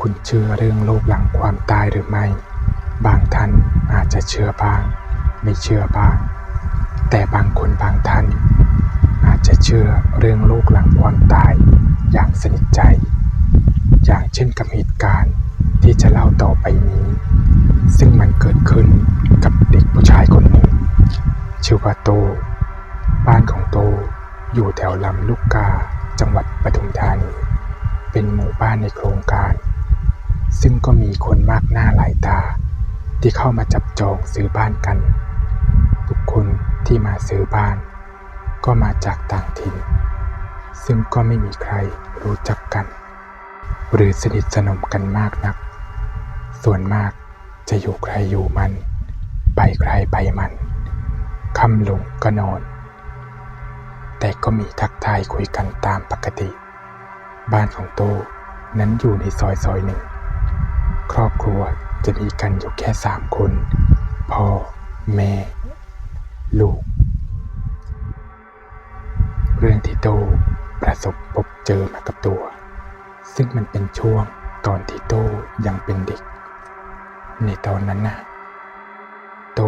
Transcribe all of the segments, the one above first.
คุณเชื่อเรื่องโลกหลังความตายหรือไม่ บางท่านอาจจะเชื่อบ้าง ไม่เชื่อบ้าง แต่บางคนบางท่าน อาจจะเชื่อเรื่องโลกหลังความตายอย่างสนิทใจ อย่างเช่นกับเหตุการณ์ที่จะเล่าต่อไปนี้ ซึ่งมันเกิดขึ้นกับเด็กผู้ชายคนหนึ่ง ชื่อว่าโต บ้านของโตอยู่แถวลำลูกกาจังหวัดปทุมธานี เป็นหมู่บ้านในโครงการ ซึ่งก็มีคนมากหน้าหลายตา ที่เข้ามาจับจองซื้อบ้านกัน ทุกคนที่มาซื้อบ้าน ก็มาจากต่างถิ่น ซึ่งก็ไม่มีใครรู้จักกัน หรือสนิทสนมกันมากนัก ส่วนมากจะอยู่ใครอยู่มัน ไปใครไปมันค่ำลงก็นอน แต่ก็มีทักทายคุยกันตามปกติ บ้านของโตนั้นอยู่ในซอยซอยหนึ่ง ครอบครัวจะมีกันอยู่แค่สามคน พ่อ แม่ ลูก เรื่องที่โตประสบพบเจอมากับตัว ซึ่งมันเป็นช่วงตอนที่โตยังเป็นเด็ก ในตอนนั้นนะโต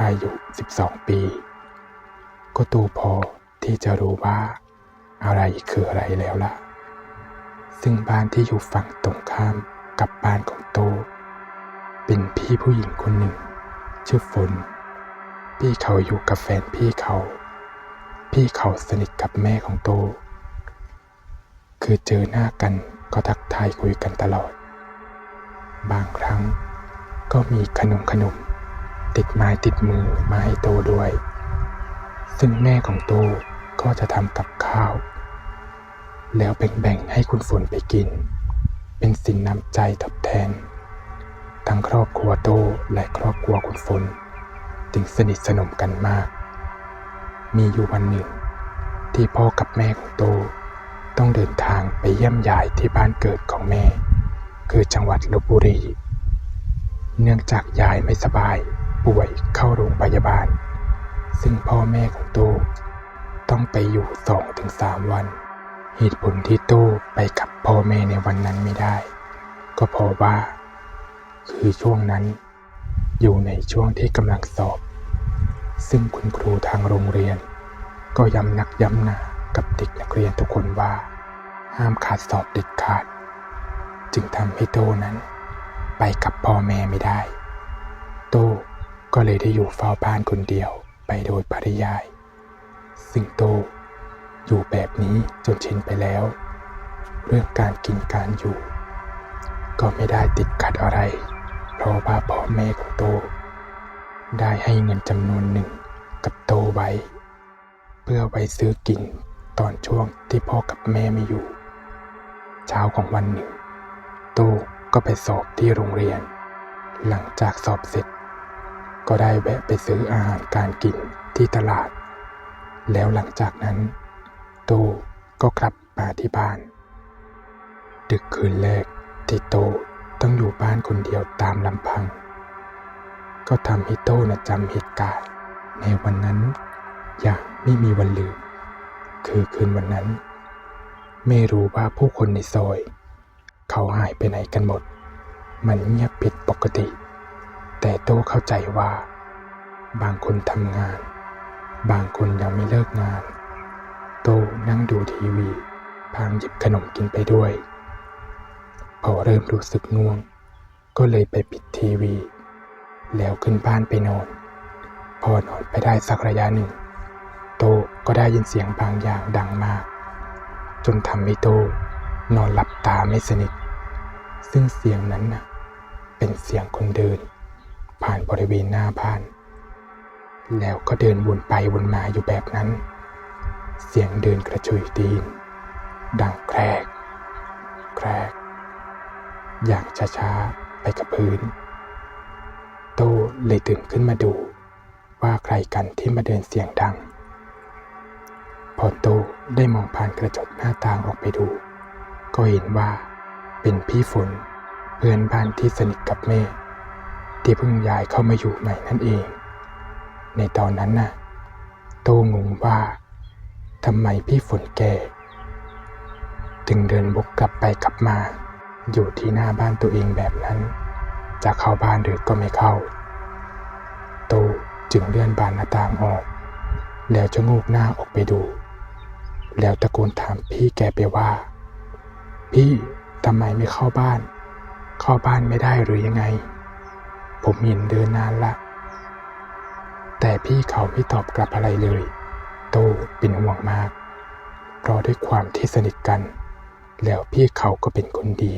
อายุ 12 ปี ก็โตพอที่จะรู้ว่าอะไรคืออะไรแล้วล่ะ ซึ่งบ้านที่อยู่ฝั่งตรงข้าม กับบ้านของโต เป็นพี่ผู้หญิงคนหนึ่ง ชื่อฝน พี่เขาอยู่กับแฟนพี่เขา พี่เขาสนิทกับแม่ของโต คือเจอหน้ากันก็ทักทายคุยกันตลอด บางครั้งก็มีขนมขนม ติดไม้ติดมือมาให้โตด้วย ซึ่งแม่ของโตก็จะทำกับข้าว แล้วแบ่งๆให้คุณฝนไปกิน เป็นสินน้ำใจทดแทน ทั้งครอบครัวโตและครอบครัวคุณฝนจึงสนิทสนมกันมาก มีอยู่วันหนึ่ง ที่พ่อกับแม่ของโต ต้องเดินทางไปเยี่ยมยายที่บ้านเกิดของแม่ คือจังหวัดลบบุรี เนื่องจากยายไม่สบายป่วยเข้าโรงพยาบาล ซึ่งพ่อแม่ของโต ต้องไปอยู่สองถึงสามวัน เหตุผลที่โตไปกับพ่อแม่ในวันนั้นไม่ได้ ก็เพราะว่า คือช่วงนั้น อยู่ในช่วงที่กำลังสอบ ซึ่งคุณครูทางโรงเรียน ก็ย้ำนักย้ำหนากับเด็กนักเรียนทุกคนว่า ห้ามขาดสอบเด็ดขาด จึงทำให้โตนั้น ไปกับพ่อแม่ไม่ได้ โตก็เลยได้อยู่เฝ้าบ้านคนเดียวไปโดยปริยาย ซึ่งโต อยู่แบบนี้จนชินไปแล้ว เรื่องการกินการอยู่ ก็ไม่ได้ติดขัดอะไร เพราะว่าพ่อแม่ของโต ได้ให้เงินจำนวนหนึ่งกับโตไว้ เพื่อไว้ซื้อกินตอนช่วงที่พ่อกับแม่ไม่อยู่ เช้าของวันหนึ่ง โตก็ไปสอบที่โรงเรียน หลังจากสอบเสร็จ ก็ได้แวะไปซื้ออาหารการกินที่ตลาด แล้วหลังจากนั้น โตก็กลับมาที่บ้าน ดึกคืนแรกที่โตต้องอยู่บ้านคนเดียวตามลำพัง ก็ทำให้โตนะจำเหตุการณ์ในวันนั้น อย่างไม่มีวันลืม คือคืนวันนั้น ไม่รู้ว่าผู้คนในซอย เขาหายไปไหนกันหมด มันเงียบผิดปกติ แต่โตเข้าใจว่า บางคนทำงาน บางคนยังไม่เลิกงาน ตนั่งดูทีวีพางหยิบขนมกินไปด้วย พอเริ่มรู้สึกง่วง ก็เลยไปปิดทีวี แล้วขึ้นบ้านไปนอน พอนอนไปได้สักระยะหนึ่ง โตก็ได้ยินเสียงบางอย่างดังมาก จนทำให้โตนอนหลับตาไม่สนิท ซึ่งเสียงนั้นน่ะเป็นเสียงคนเดิน ผ่านบริเวณหน้าบ้าน แล้วก็เดินวนไปวนมาอยู่แบบนั้น เสียงเดินกระชุยตีน ดังแครก แครก อย่างช้าๆ ไปกับพื้น โตเลยตื่นขึ้นมาดู ว่าใครกันที่มาเดินเสียงดัง พอโตได้มองผ่านกระจกหน้าต่างออกไปดู ก็เห็นว่าเป็นพี่ฝนเพื่อนบ้านที่สนิทกับแม่ ที่เพิ่งย้ายเข้ามาอยู่ใหม่นั่นเอง ในตอนนั้นน่ะ โตงงว่า ทำไมพี่ฝนแกถึงเดินบกกลับไปกลับมา อยู่ที่หน้าบ้านตัวเองแบบนั้น จะเข้าบ้านหรือก็ไม่เข้าโตจึงเลื่อนบานหน้าต่างออก แล้วจะงูกหน้าออกไปดู แล้วตะโกนถามพี่แกไปว่า พี่ทำไมไม่เข้าบ้าน เข้าบ้านไม่ได้หรือยังไง ผมเห็นเดินนานละ แต่พี่เขาไม่ตอบกลับอะไรเลย โต้เป็นห่วงมาก เพราะด้วยความที่สนิทกัน แล้วพี่เขาก็เป็นคนดี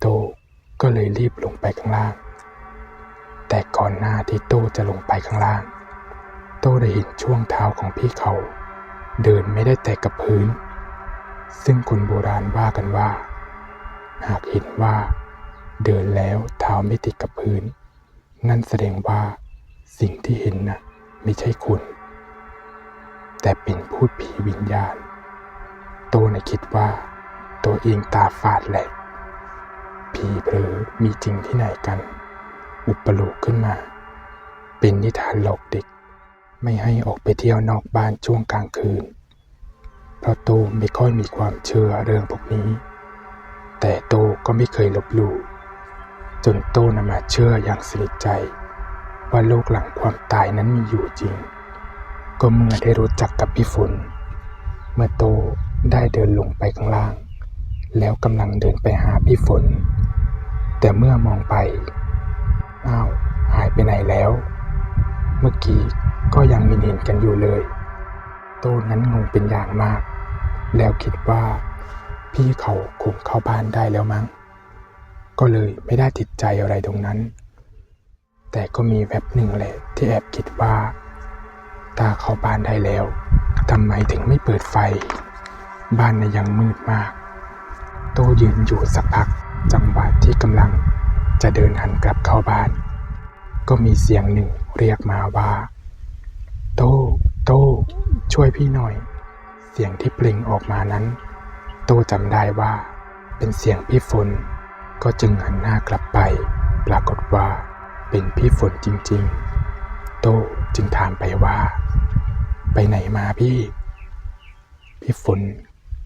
โต้ก็เลยรีบลงไปข้างล่าง แต่ก่อนหน้าที่โต้จะลงไปข้างล่าง โต้ได้เห็นช่วงเท้าของพี่เขา เดินไม่ได้แต่กับพื้น ซึ่งคนโบราณว่ากันว่า หากเห็นว่า เดินแล้วเท้าไม่ติดกับพื้น นั่นแสดงว่าสิ่งที่เห็นน่ะไม่ใช่คุณ แต่เป็นพูดผีวิญญาณ โตนะคิดว่า ตัวเองตาฝาดแหละผีเผลอมีจริงที่ไหนกัน อุปโลกขึ้นมา เป็นนิทานหลอกเด็ก ไม่ให้ออกไปเที่ยวนอกบ้านช่วงกลางคืน เพราะโตไม่ค่อยมีความเชื่อเรื่องพวกนี้ แต่โตก็ไม่เคยลบหลู่จนโตนำมาเชื่ออย่างสนิทใจ ว่าโลกหลังความตายนั้นมีอยู่จริง ก็เมื่อได้รู้จักกับพี่ฝนเมื่อโตได้เดินลงไปข้างล่าง แล้วกำลังเดินไปหาพี่ฝน แต่เมื่อมองไปอ้าวหายไปไหนแล้ว เมื่อกี้ก็ยังมีเห็นกันอยู่เลย โตนั้นงงเป็นอย่างมาก แล้วคิดว่า พี่เขาคงเข้าบ้านได้แล้วมั้ง ก็เลยไม่ได้ติดใจอะไรตรงนั้น แต่ก็มีแวบหนึ่งแหละที่แอบคิดว่า ถ้าเข้าบ้านได้แล้วทำไมถึงไม่เปิดไฟ บ้านน่ะยังมืดมาก โตยืนอยู่สักพักจังหวะที่กำลังจะเดินหันกลับเข้าบ้าน ก็มีเสียงหนึ่งเรียกมาว่า โต โต ช่วยพี่หน่อย เสียงที่เปล่งออกมานั้น โตจำได้ว่า เป็นเสียงพี่ฝน ก็จึงหันหน้ากลับไป ปรากฏว่าเป็นพี่ฝนจริง ๆ โต จึงถามไปว่า ไปไหนมาพี่ พี่ฝน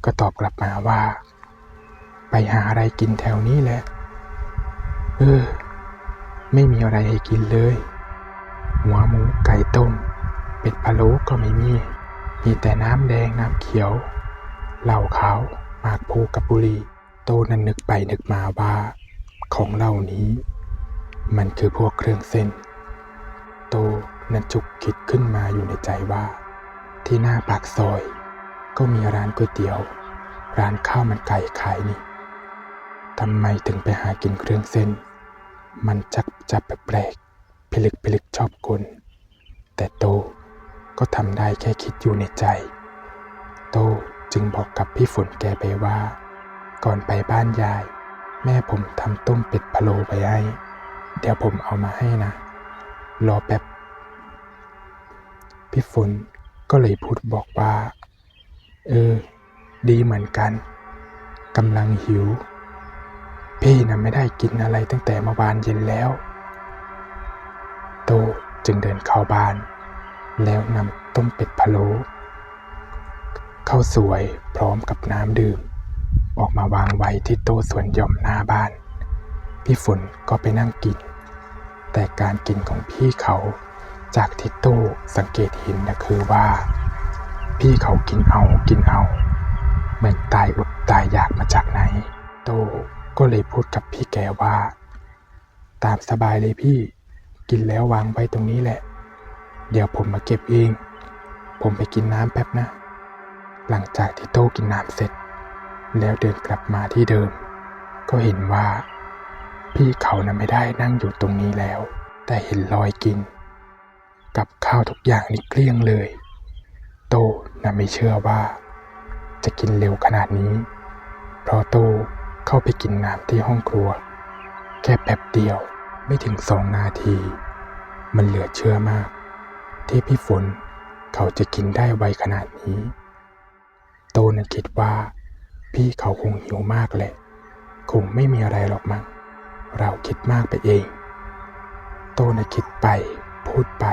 ก็ตอบกลับมาว่า ไปหาอะไรกินแถวนี้แหละ เออ ไม่มีอะไรให้กินเลย หัวหมูไก่ต้ม เป็ดพะโล้ก็ไม่มี มีแต่น้ำแดงน้ำเขียว เหล้าขาวหมากภูกับบุรีโตนั้นนึกไปนึกมาว่า ของเหล่านี้ มันคือพวกเครื่องเส้น โต นันจุกคิดขึ้นมาอยู่ในใจว่า ที่หน้าปากซอย ก็มีร้านก๋วยเตี๋ยว ร้านข้าวมันไก่ขายนี่ทำไมถึงไปหากินเครื่องเส้น มันจักจับแปลกๆพิลึกพิลึกชอบกลแต่โตก็ทำได้แค่คิดอยู่ในใจ โตจึงบอกกับพี่ฝนแกไปว่า ก่อนไปบ้านยาย แม่ผมทำต้มเป็ดพะโลไปให้ เดี๋ยวผมเอามาให้นะ รอแป๊บ พี่ฝนก็เลยพูดบอกว่า เออ ดีเหมือนกันกำลังหิว พี่นะไม่ได้กินอะไรตั้งแต่เมื่อวานเย็นแล้ว โตจึงเดินเข้าบ้าน แล้วนำต้มเป็ดพะโล้ข้าวสวยพร้อมกับน้ำดื่ม ออกมาวางไว้ที่โต๊ะส่วนหย่อมหน้าบ้าน พี่ฝนก็ไปนั่งกิน แต่การกินของพี่เขา จากที่โต้สังเกตเห็นนะคือว่า พี่เขากินเอากินเอาเหมือนตายอดตายอยากมาจากไหน โตก็เลยพูดกับพี่แกว่า ตามสบายเลยพี่ กินแล้ววางไว้ตรงนี้แหละ เดี๋ยวผมมาเก็บเอง ผมไปกินน้ำแป๊บนะ หลังจากที่โต้กินน้ำเสร็จ แล้วเดินกลับมาที่เดิม ก็เห็นว่า พี่เขานะไม่ได้นั่งอยู่ตรงนี้แล้ว แต่เห็นรอยกิน กับข้าวทุกอย่างนี่เกลี้ยงเลย โตนะไม่เชื่อว่า จะกินเร็วขนาดนี้ เพราะโตเข้าไปกินน้ำที่ห้องครัว แค่แป๊บเดียวไม่ถึงสองนาที มันเหลือเชื่อมาก ที่พี่ฝนเขาจะกินได้ไวขนาดนี้ โตนั้นคิดว่า พี่เขาคงหิวมากแหละ คงไม่มีอะไรหรอกมั้งเราคิดมากไปเอง โตนะคิดไปพูดไป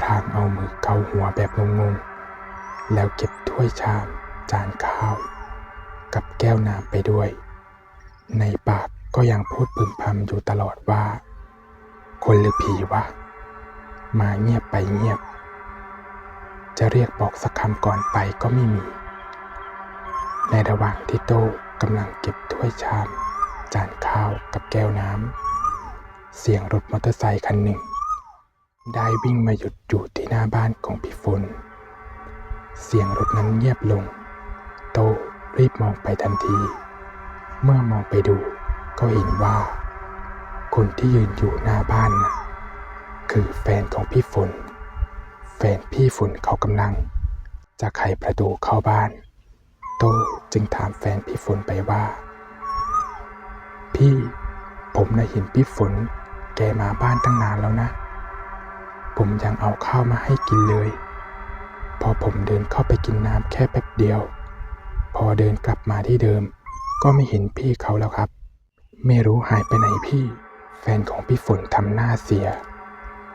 พลางเอามือเกาหัวแบบงงๆ แล้วเก็บถ้วยชาม จานข้าว กับแก้วน้ำไปด้วย ในปากก็ยังพูดพึมพำอยู่ตลอดว่า คนหรือผีวะ มาเงียบไปเงียบ จะเรียกบอกสักคำก่อนไปก็ไม่มี ในระหว่างที่โต้กำลังเก็บถ้วยชาม จานข้าวกับแก้วน้ำ เสียงรถมอเตอร์ไซค์คันหนึ่ง ได้วิ่งมาหยุดอยู่ที่หน้าบ้านของพี่ฝน เสียงรถนั้นเงียบลง โตรีบมองไปทันที เมื่อมองไปดูก็เห็นว่า คนที่ยืนอยู่หน้าบ้านนะคือแฟนของพี่ฝน แฟนพี่ฝนเขากำลัง จะไขประตูเข้าบ้าน โตจึงถามแฟนพี่ฝนไปว่า พี่ ผมน่ะเห็นพี่ฝน แกมาบ้านตั้งนานแล้วนะ ผมยังเอาข้าวมาให้กินเลย พอผมเดินเข้าไปกินน้ำแค่แป๊บเดียว พอเดินกลับมาที่เดิม ก็ไม่เห็นพี่เขาแล้วครับ ไม่รู้หายไปไหนพี่ แฟนของพี่ฝนทำหน้าเสีย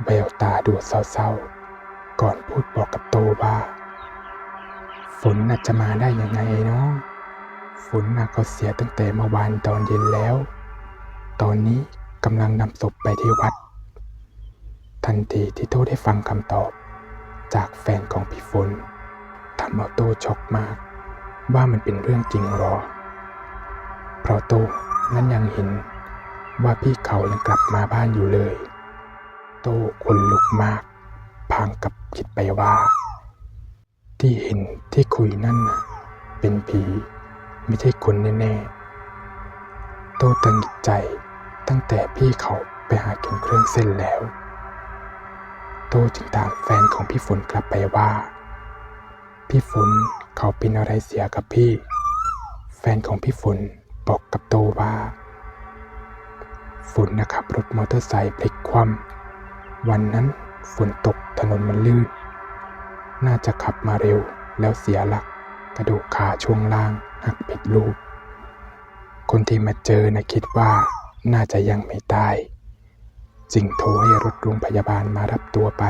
แววตาดูเศร้าๆ ก่อนพูดบอกกับโตว่าฝนน่ะจะมาได้ยังไงไอ้น้องฝนน่ะก็เสียตั้งแต่เมื่อวานตอนเย็นแล้ว ตอนนี้กำลังนำศพไปที่วัด ทันทีที่โตได้ฟังคำตอบ จากแฟนของพี่ฝนทำเอาโตช็อกมาก ว่ามันเป็นเรื่องจริงหรอ เพราะโตนั้นยังเห็นว่าพี่เขายังกลับมาบ้านอยู่เลยโตคนลุกมาก พางกับคิดไปว่า ที่เห็นที่คุยนั่นน่ะเป็นผีไม่ใช่คนแน่ๆโตตังหงิดใจตั้งแต่พี่เขาไปหากินเครื่องเส้นแล้ว โต้จึงถามแฟนของพี่ฝนกลับไปว่า พี่ฝนเขาเป็นอะไรเสียกับพี่ แฟนของพี่ฝนบอกกับโตว่า ฝนนะครับรถมอเตอร์ไซค์พลิกคว่ำวันนั้นฝนตกถนนมันลื่น น่าจะขับมาเร็วแล้วเสียหลัก กระดูกขาช่วงล่างหักผิดรูป คนที่มาเจอนะคิดว่าน่าจะยังไม่ตาย จึงโทรให้รถโรงพยาบาลมารับตัวไป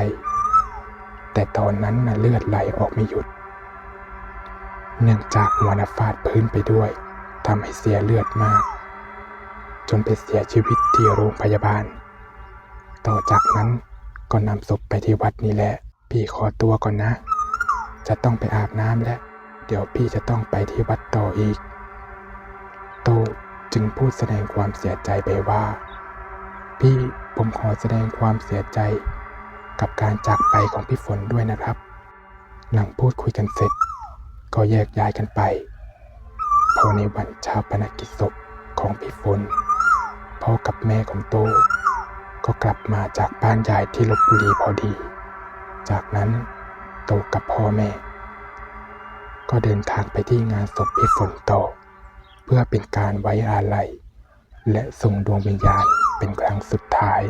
แต่ตอนนั้นนะเลือดไหลออกไม่หยุด เนื่องจากหัวนะฟาดพื้นไปด้วยทำให้เสียเลือดมาก จนไปเสียชีวิตที่โรงพยาบาล ต่อจากนั้นก็นำศพไปที่วัดนี่แหละ พี่ขอตัวก่อนนะ จะต้องไปอาบน้ำแล้วเดี๋ยวพี่จะต้องไปที่วัดต่ออีก โตจึงพูดแสดงความเสียใจไปว่า พี่ผมขอแสดงความเสียใจกับการจากไปของพี่ฝนด้วยนะครับ หลังพูดคุยกันเสร็จ ก็แยกย้ายกันไป พอในวันชาปนกิจศพของพี่ฝนพ่อกับแม่ของโต ก็กลับมาจากบ้านยายที่ลบบุรีพอดี จากนั้นโตกับพ่อแม่ ก็เดินทางไปที่งานศพพี่ฝนโต เพื่อเป็นการไว้อาลัย และส่งดวงวิญญาณเป็นครั้งสุดท้าย